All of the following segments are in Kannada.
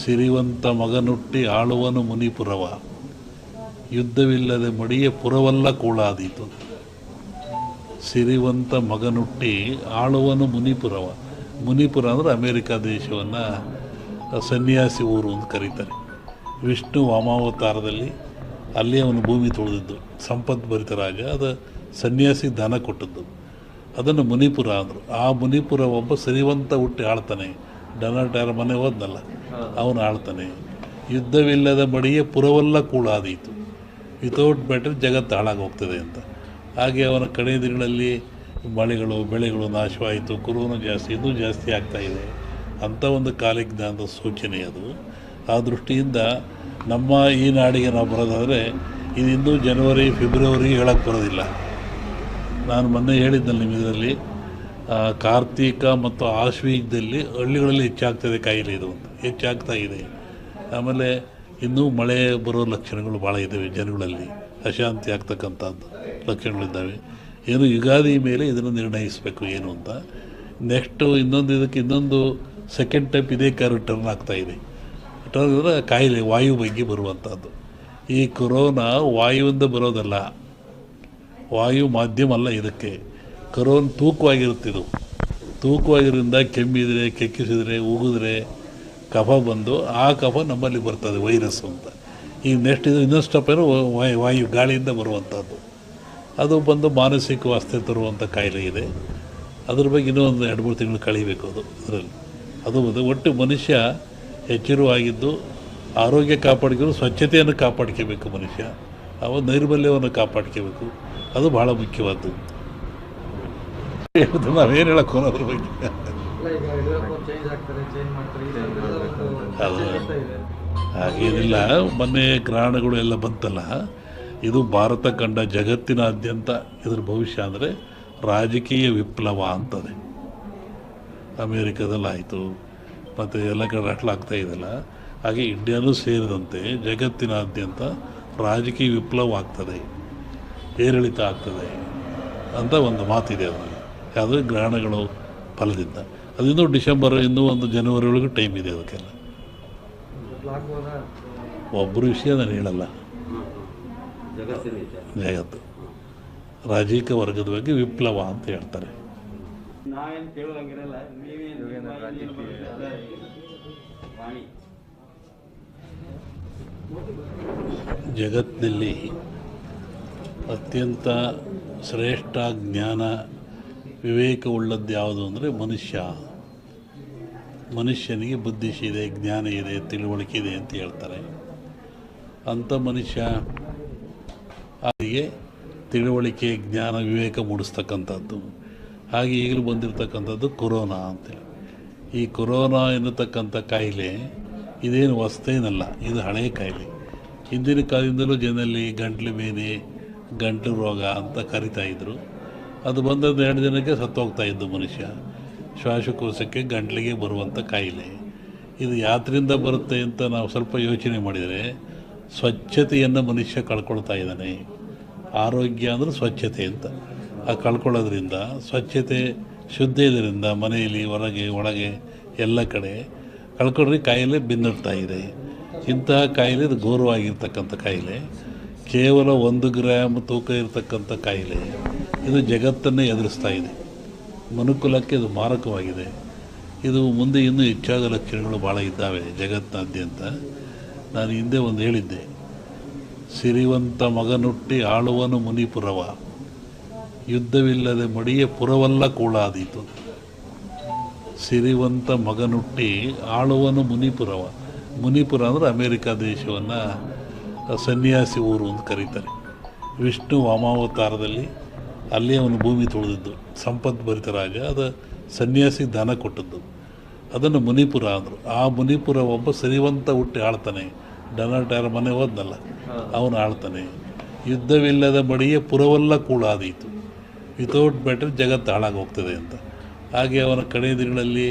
ಸಿರಿವಂತ ಮಗನುಟ್ಟಿ ಆಳುವನು ಮುನಿಪುರವ. ಯುದ್ಧವಿಲ್ಲದೆ ಮಡಿಯ ಪುರವಲ್ಲ ಕೂಳಾದೀತು. ಸಿರಿವಂತ ಮಗನುಟ್ಟಿ ಆಳುವನು ಮುನಿಪುರವ. ಮುನಿಪುರ ಅಂದರೆ ಅಮೇರಿಕಾ ದೇಶವನ್ನು ಸನ್ಯಾಸಿ ಊರು ಅಂತ ಕರೀತಾರೆ. ವಿಷ್ಣು ವಾಮಾವತಾರದಲ್ಲಿ ಅಲ್ಲಿ ಅವನು ಭೂಮಿ ತುಳಿದಿದ್ದು. ಸಂಪತ್ ಭರಿತ ರಾಜ, ಅದು ಸನ್ಯಾಸಿ ದಾನ ಕೊಟ್ಟದ್ದು. ಅದನ್ನು ಮುನಿಪುರ ಅಂದರು. ಆ ಮುನಿಪುರ ಒಬ್ಬ ಸಿರಿವಂತ ಹುಟ್ಟಿ ಆಳ್ತಾನೆ. ಡೊನಾಲ್ಡ್ ಯಾರ ಮನೆ ಹೋದ್ನಲ್ಲ ಅವನು ಆಳ್ತಾನೆ. ಯುದ್ಧವಿಲ್ಲದ ಬಳಿಯೇ ಪುರವಲ್ಲ ಕೂಳಾದೀತು. ವಿತೌಟ್ ಬೆಟರ್ ಜಗತ್ತು ಹಾಳಾಗೋಗ್ತದೆ ಅಂತ. ಹಾಗೆ ಅವನ ಕಡೆ ದಿನಗಳಲ್ಲಿ ಮಳೆಗಳು ಬೆಳೆಗಳು ನಾಶವಾಯಿತು. ಕೊರೋನಾ ಜಾಸ್ತಿ ಇನ್ನೂ ಜಾಸ್ತಿ ಆಗ್ತಾಯಿದೆ ಇದೆ ಅಂಥ ಒಂದು ಕಾಲಜ್ಞಾನದ ಸೂಚನೆ ಅದು. ಆ ದೃಷ್ಟಿಯಿಂದ ನಮ್ಮ ಈ ನಾಡಿಗೆ ನಾವು ಬರೋದಾದರೆ ಇದು ಇನ್ನೂ ಜನವರಿ ಫೆಬ್ರವರಿ ಹೇಳಕ್ಕೆ ಬರೋದಿಲ್ಲ. ನಾನು ಮೊನ್ನೆ ಹೇಳಿದ್ದೆ ನಿಮ್ಮ ಇದರಲ್ಲಿ ಆ, ಕಾರ್ತೀಕ ಮತ್ತು ಆಶ್ವೀಜದಲ್ಲಿ ಹಳ್ಳಿಗಳಲ್ಲಿ ಹೆಚ್ಚಾಗ್ತದೆ ಕಾಯಿಲೆ ಇದು ಅಂತ. ಹೆಚ್ಚಾಗ್ತಾ ಇದೆ. ಆಮೇಲೆ ಇನ್ನೂ ಮಳೆ ಬರೋ ಲಕ್ಷಣಗಳು ಭಾಳ ಇದ್ದಾವೆ ಜನಗಳಲ್ಲಿ. ಅಶಾಂತಿ ಆಗ್ತಕ್ಕಂಥದ್ದು ಲಕ್ಷಣಗಳಿದ್ದಾವೆ. ಏನು ಯುಗಾದಿ ಮೇಲೆ ಇದನ್ನು ನಿರ್ಣಯಿಸಬೇಕು ಏನು ಅಂತ. ನೆಕ್ಸ್ಟು ಇನ್ನೊಂದು ಇದಕ್ಕೆ ಇನ್ನೊಂದು ಸೆಕೆಂಡ್ ಟೈಪ್ ಇದೇ ಕಾರು ಟರ್ನ್ ಇದೆ. ಟರ್ನ್ ಅಂದರೆ ಕಾಯಿಲೆ, ವಾಯು ಬಗ್ಗೆ ಬರುವಂಥದ್ದು. ಈ ಕೊರೋನಾ ವಾಯುವಿಂದ ಬರೋದಲ್ಲ. ವಾಯು ಮಾಧ್ಯಮ ಅಲ್ಲ ಇದಕ್ಕೆ. ಕರೋನ್ ತೂಕವಾಗಿರುತ್ತಿದ್ದು ತೂಕವಾಗಿರೋದ್ರಿಂದ ಕೆಮ್ಮಿದರೆ, ಕೆಕ್ಕಿಸಿದರೆ, ಉಗಿದ್ರೆ ಕಫ ಬಂದು ಆ ಕಫ ನಮ್ಮಲ್ಲಿ ಬರ್ತದೆ, ವೈರಸ್ ಅಂತ. ಈಗ ನೆಕ್ಸ್ಟ್ ಇದು ಇನ್ನೊಂದು ಸ್ಟೆಪ್ ಏನು ವಾಯು ವಾಯು ಗಾಳಿಯಿಂದ ಬರುವಂಥದ್ದು ಅದು ಬಂದು ಮಾನಸಿಕ ವಾಸ್ತೆ ತರುವಂಥ ಕಾಯಿಲೆ ಇದೆ. ಅದ್ರ ಬಗ್ಗೆ ಇನ್ನೂ ಒಂದು ಎರಡು, ಮೂರು ತಿಂಗಳು ಕಳಿಬೇಕು ಅದು, ಅದರಲ್ಲಿ. ಅದು ಒಟ್ಟು ಮನುಷ್ಯ ಎಚ್ಚರವಾಗಿದ್ದು ಆರೋಗ್ಯ ಕಾಪಾಡ್ಕೊಂಡು ಸ್ವಚ್ಛತೆಯನ್ನು ಕಾಪಾಡ್ಕೋಬೇಕು ಮನುಷ್ಯ. ಅವ ನೈರ್ಮಲ್ಯವನ್ನು ಕಾಪಾಡ್ಕೋಬೇಕು. ಅದು ಭಾಳ ಮುಖ್ಯವಾದ್ದು. ಹೇಳುದು ನಾವೇನು ಹೇಳಕ್ಕೆ ಅದ್ರ ಬಗ್ಗೆ? ಹಾಗೇನಿಲ್ಲ ಮೊನ್ನೆ ಗ್ರಹಣಗಳು ಎಲ್ಲ ಬಂತಲ್ಲ ಇದು ಭಾರತ ಕಂಡ ಜಗತ್ತಿನಾದ್ಯಂತ ಇದ್ರ ಭವಿಷ್ಯ ಅಂದರೆ ರಾಜಕೀಯ ವಿಪ್ಲವ ಅಂತದೆ. ಅಮೇರಿಕದಲ್ಲಾಯಿತು ಮತ್ತು ಎಲ್ಲ ಕಡೆ ರಟ್ಲಾಗ್ತಾ ಇದೆಲ್ಲ. ಹಾಗೆ ಇಂಡಿಯಾನೂ ಸೇರಿದಂತೆ ಜಗತ್ತಿನಾದ್ಯಂತ ರಾಜಕೀಯ ವಿಪ್ಲವ ಆಗ್ತದೆ ಏರಿಳಿತ ಆಗ್ತದೆ ಅಂತ ಒಂದು ಮಾತಿದೆ ಅದರಲ್ಲಿ ಯಾವುದೇ ಗ್ರಹಣಗಳು ಫಲದಿಂದ. ಅದಿನ್ನೂ ಡಿಸೆಂಬರ್ ಇನ್ನೂ ಒಂದು ಜನವರಿ ಒಳಗೆ ಟೈಮ್ ಇದೆ ಅದಕ್ಕೆಲ್ಲ. ಒಬ್ಬರು ವಿಷಯ ನಾನು ಹೇಳಲ್ಲ. ಜಗತ್ತು. ರಾಜಕೀಯ ವರ್ಗದ ಬಗ್ಗೆ ವಿಪ್ಲವ ಅಂತ ಹೇಳ್ತಾರೆ. ಜಗತ್ತಿನಲ್ಲಿ ಅತ್ಯಂತ ಶ್ರೇಷ್ಠ ಜ್ಞಾನ ವಿವೇಕವುಳ್ಳದ್ದು ಯಾವುದು ಅಂದರೆ ಮನುಷ್ಯ. ಮನುಷ್ಯನಿಗೆ ಬುದ್ಧಿಶಿ ಇದೆ, ಜ್ಞಾನ ಇದೆ, ತಿಳುವಳಿಕೆ ಇದೆ ಅಂತ ಹೇಳ್ತಾರೆ. ಅಂಥ ಮನುಷ್ಯ ಅವರಿಗೆ ತಿಳುವಳಿಕೆ, ಜ್ಞಾನ, ವಿವೇಕ ಮೂಡಿಸ್ತಕ್ಕಂಥದ್ದು. ಹಾಗೆ ಈಗಲೂ ಬಂದಿರತಕ್ಕಂಥದ್ದು ಕೊರೋನಾ ಅಂತೇಳಿ. ಈ ಕೊರೋನಾ ಎನ್ನತಕ್ಕಂಥ ಕಾಯಿಲೆ ಇದೇನು ಹೊಸ್ತೇನಲ್ಲ ಇದು ಹಳೆಯ ಕಾಯಿಲೆ. ಹಿಂದಿನ ಕಾಲದಿಂದಲೂ ಜನರಲ್ಲಿ ಗಂಟ್ಲು ಬೇನೆ ಗಂಟ್ಲು ರೋಗ ಅಂತ ಕರಿತಾ ಇದ್ದರು ಅದು ಬಂದದ್ದು ಎರಡು ದಿನಕ್ಕೆ ಸತ್ತೋಗ್ತಾ ಇದ್ದು ಮನುಷ್ಯ. ಶ್ವಾಸಕೋಶಕ್ಕೆ ಗಂಟ್ಲಿಗೆ ಬರುವಂಥ ಕಾಯಿಲೆ. ಇದು ಯಾತ್ರಿಂದ ಬರುತ್ತೆ ಅಂತ ನಾವು ಸ್ವಲ್ಪ ಯೋಚನೆ ಮಾಡಿದರೆ ಸ್ವಚ್ಛತೆಯನ್ನು ಮನುಷ್ಯ ಕಳ್ಕೊಳ್ತಾ ಇದ್ದಾನೆ. ಆರೋಗ್ಯ ಅಂದರೆ ಸ್ವಚ್ಛತೆ ಅಂತ. ಆ ಕಳ್ಕೊಳ್ಳೋದ್ರಿಂದ, ಸ್ವಚ್ಛತೆ ಶುದ್ಧ ಇದರಿಂದ ಮನೆಯಲ್ಲಿ, ಹೊರಗೆ, ಒಳಗೆ, ಎಲ್ಲ ಕಡೆ ಕಳ್ಕೊಂಡ್ರೆ ಕಾಯಿಲೆ ಬಿನ್ನಡ್ತಾ ಇದೆ. ಇಂತಹ ಕಾಯಿಲೆ ಇದು ಘೋರವಾಗಿರ್ತಕ್ಕಂಥ ಕಾಯಿಲೆ. ಕೇವಲ ಒಂದು ಗ್ರಾಮ್ ತೂಕ ಇರತಕ್ಕಂಥ ಕಾಯಿಲೆ. ಇದು ಜಗತ್ತನ್ನೇ ಎದುರಿಸ್ತಾ ಇದೆ. ಮನುಕುಲಕ್ಕೆ ಇದು ಮಾರಕವಾಗಿದೆ. ಇದು ಮುಂದೆ ಇನ್ನೂ ಹೆಚ್ಚಾದ ಲಕ್ಷಣಗಳು ಭಾಳ ಇದ್ದಾವೆ ಜಗತ್ತಿನಾದ್ಯಂತ ನಾನು ಹಿಂದೆ ಒಂದು ಹೇಳಿದ್ದೆ. ಸಿರಿವಂತ ಮಗನುಟ್ಟಿ ಆಳುವನು ಮುನಿಪುರವ. ಯುದ್ಧವಿಲ್ಲದೆ ಮಡಿಯ ಪುರವಲ್ಲ ಕೂಳಾದೀತು. ಸಿರಿವಂತ ಮಗನುಟ್ಟಿ ಆಳುವನು ಮುನಿಪುರವ. ಮುನಿಪುರ ಅಂದರೆ ಅಮೇರಿಕಾ ದೇಶವನ್ನು ಸನ್ಯಾಸಿ ಊರು ಅಂತ ಕರೀತಾರೆ. ವಿಷ್ಣು ವಾಮಾವತಾರದಲ್ಲಿ ಅಲ್ಲಿ ಅವನು ಭೂಮಿ ತೊಳೆದಿದ್ದು ಸಂಪದ್ಭರಿತ ರಾಜ ಅದು ಸನ್ಯಾಸಿ ದಾನ ಕೊಟ್ಟದ್ದು. ಅದನ್ನು ಮುನಿಪುರ ಅಂದರು. ಆ ಮುನಿಪುರ ಒಬ್ಬ ಸರಿವಂತ ಹುಟ್ಟಿ ಆಳ್ತಾನೆ. ಡೊನಾಲ್ಡ್ ಟ್ಯಾರ ಮನೆ ಹೋದ್ನಲ್ಲ, ಅವನು ಆಳ್ತಾನೆ. ಯುದ್ಧವಿಲ್ಲದ ಮಡಿಯೇ ಪುರವಲ್ಲ ಆದೀತು ವಿತೌಟ್ ಬೆಟರ್ ಜಗತ್ತು ಹಾಳಾಗಿ ಹೋಗ್ತದೆ ಅಂತ. ಹಾಗೆ ಅವನ ಕಡೆ ದಿನಗಳಲ್ಲಿ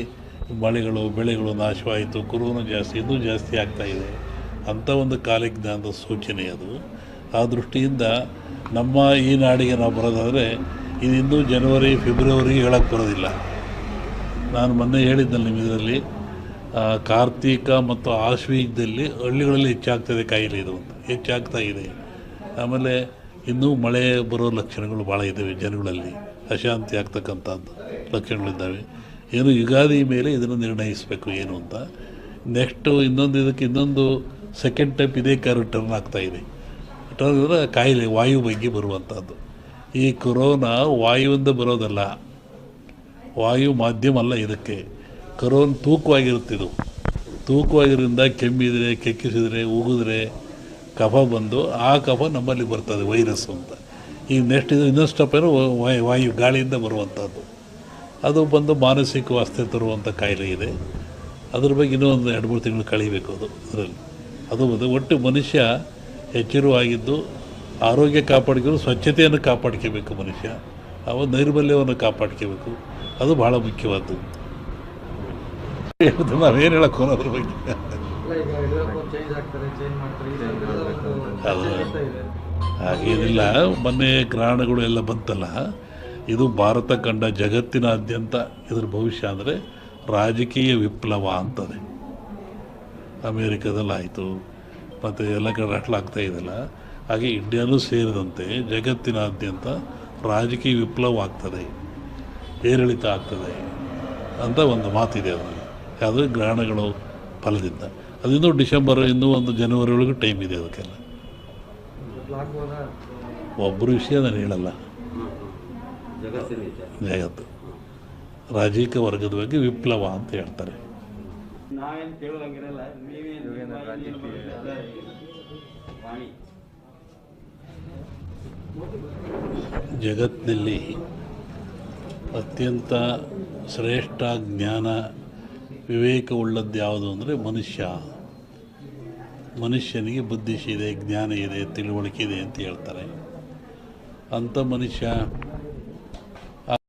ಮಳೆಗಳು, ಬೆಳೆಗಳು ನಾಶವಾಯಿತು. ಕುರುವನು ಜಾಸ್ತಿ, ಇನ್ನೂ ಜಾಸ್ತಿ ಆಗ್ತಾ ಇದೆ ಅಂಥ ಒಂದು ಕಾಲಜ್ಞಾನದ ಸೂಚನೆ ಅದು. ಆ ದೃಷ್ಟಿಯಿಂದ ನಮ್ಮ ಈ ನಾಡಿಗೆ ನಾವು ಬರೋದಾದರೆ ಇದು ಇನ್ನೂ ಜನವರಿ ಫೆಬ್ರವರಿ ಹೇಳಕ್ಕೆ ಬರೋದಿಲ್ಲ. ನಾನು ಮೊನ್ನೆ ಹೇಳಿದ್ನಲ್ಲ ನಿಮ್ಮ ಇದರಲ್ಲಿ ಕಾರ್ತೀಕ ಮತ್ತು ಆಶ್ವೀಜದಲ್ಲಿ ಹಳ್ಳಿಗಳಲ್ಲಿ ಹೆಚ್ಚಾಗ್ತದೆ ಕಾಯಿಲೆ ಇದು ಅಂತ. ಹೆಚ್ಚಾಗ್ತಾ ಇದೆ. ಆಮೇಲೆ ಇನ್ನೂ ಮಳೆ ಬರೋ ಲಕ್ಷಣಗಳು ಭಾಳ ಇದ್ದಾವೆ ಜನಗಳಲ್ಲಿ. ಅಶಾಂತಿ ಆಗ್ತಕ್ಕಂಥದ್ದು ಲಕ್ಷಣಗಳಿದ್ದಾವೆ. ಏನು ಯುಗಾದಿ ಮೇಲೆ ಇದನ್ನು ನಿರ್ಣಯಿಸಬೇಕು ಏನು ಅಂತ. ನೆಕ್ಸ್ಟು ಇನ್ನೊಂದು ಇದಕ್ಕೆ ಇನ್ನೊಂದು ಸೆಕೆಂಡ್ ಟೈಪ್ ಇದೇ ಕಾರು ಟರ್ನ್ ಆಗ್ತಾ ಅಂದರೆ ಕಾಯಿಲೆ, ವಾಯು ಬಗ್ಗೆ ಬರುವಂಥದ್ದು. ಈ ಕೊರೋನಾ ವಾಯುವಿಂದ ಬರೋದಲ್ಲ. ವಾಯು ಮಾಧ್ಯಮ ಅಲ್ಲ ಇದಕ್ಕೆ. ಕರೋನ್ ತೂಕವಾಗಿರುತ್ತಿದ್ದು ತೂಕವಾಗಿರೋದ್ರಿಂದ ಕೆಮ್ಮಿದರೆ, ಕೆಕ್ಕಿಸಿದರೆ, ಉಗಿದ್ರೆ ಕಫ ಬಂದು ಆ ಕಫ ನಮ್ಮಲ್ಲಿ ಬರ್ತದೆ, ವೈರಸ್ ಅಂತ. ಈಗ ನೆಕ್ಸ್ಟ್ ಇದು ಇನ್ನೊಂದು ಸ್ಟೆಪ್ ಏನು, ವಾಯು ವಾಯು ಗಾಳಿಯಿಂದ ಬರುವಂಥದ್ದು. ಅದು ಬಂದು ಮಾನಸಿಕ ವಾಸ್ತೆ ತರುವಂಥ ಕಾಯಿಲೆ ಇದೆ. ಅದ್ರ ಬಗ್ಗೆ ಇನ್ನೂ ಒಂದು ಎರಡು, ಮೂರು ತಿಂಗಳು ಕಳಿಬೇಕು ಅದು, ಅದರಲ್ಲಿ. ಅದು ಒಟ್ಟು ಮನುಷ್ಯ ಎಚ್ಚರವಾಗಿದ್ದು ಆರೋಗ್ಯ ಕಾಪಾಡ್ಕೊಂಡು ಸ್ವಚ್ಛತೆಯನ್ನು ಕಾಪಾಡ್ಕೋಬೇಕು ಮನುಷ್ಯ. ಅವ ನೈರ್ಮಲ್ಯವನ್ನು ಕಾಪಾಡ್ಕೋಬೇಕು. ಅದು ಬಹಳ ಮುಖ್ಯವಾದ್ದು. ನಾವೇನು ಹೇಳಕ್ಕೆ ಅದ್ರ ಬಗ್ಗೆ? ಅದು ಹಾಗೇನಿಲ್ಲ ಮೊನ್ನೆ ಗ್ರಹಣಗಳು ಎಲ್ಲ ಬಂತಲ್ಲ ಇದು ಭಾರತ ಕಂಡ ಜಗತ್ತಿನಾದ್ಯಂತ ಇದ್ರ ಭವಿಷ್ಯ ಅಂದರೆ ರಾಜಕೀಯ ವಿಪ್ಲವ ಅಂತದೆ. ಅಮೇರಿಕಾದಲ್ಲಿ ಆಯಿತು ಮತ್ತು ಎಲ್ಲ ಕಡೆ ಆಗ್ತಾ ಇದೆಯಲ್ಲ ಹಾಗೆ ಇಂಡಿಯಾನೂ ಸೇರಿದಂತೆ ಜಗತ್ತಿನಾದ್ಯಂತ ರಾಜಕೀಯ ವಿಪ್ಲವ ಆಗ್ತದೆ ಏರಿಳಿತ ಆಗ್ತದೆ ಅಂತ ಒಂದು ಮಾತಿದೆ ಅದರಲ್ಲಿ. ಯಾವುದೇ ಗ್ರಹಣಗಳು ಫಲದಿಂದ. ಅದಿಂದ ಡಿಸೆಂಬರ್ ಇನ್ನೂ ಒಂದು ಜನವರಿ ಒಳಗೆ ಟೈಮ್ ಇದೆ ಅದಕ್ಕೆಲ್ಲ. ಒಬ್ಬರು ವಿಷಯ ನಾನು ಹೇಳಲ್ಲ. ಜಗತ್ತು. ರಾಜಕೀಯ ವರ್ಗದ ಬಗ್ಗೆ ವಿಪ್ಲವ ಅಂತ ಹೇಳ್ತಾರೆ. ನಾವೇನು ನೀವೇನು ವಾಣಿ. ಜಗತ್ತಿನಲ್ಲಿ ಅತ್ಯಂತ ಶ್ರೇಷ್ಠ ಜ್ಞಾನ ವಿವೇಕವುಳ್ಳದ್ದು ಯಾವುದು ಅಂದರೆ ಮನುಷ್ಯ. ಮನುಷ್ಯನಿಗೆ ಬುದ್ಧಿಸಿದೆ ಜ್ಞಾನ ಇದೆ ತಿಳುವಳಿಕೆ ಇದೆ ಅಂತ ಹೇಳ್ತಾರೆ. ಅಂಥ ಮನುಷ್ಯ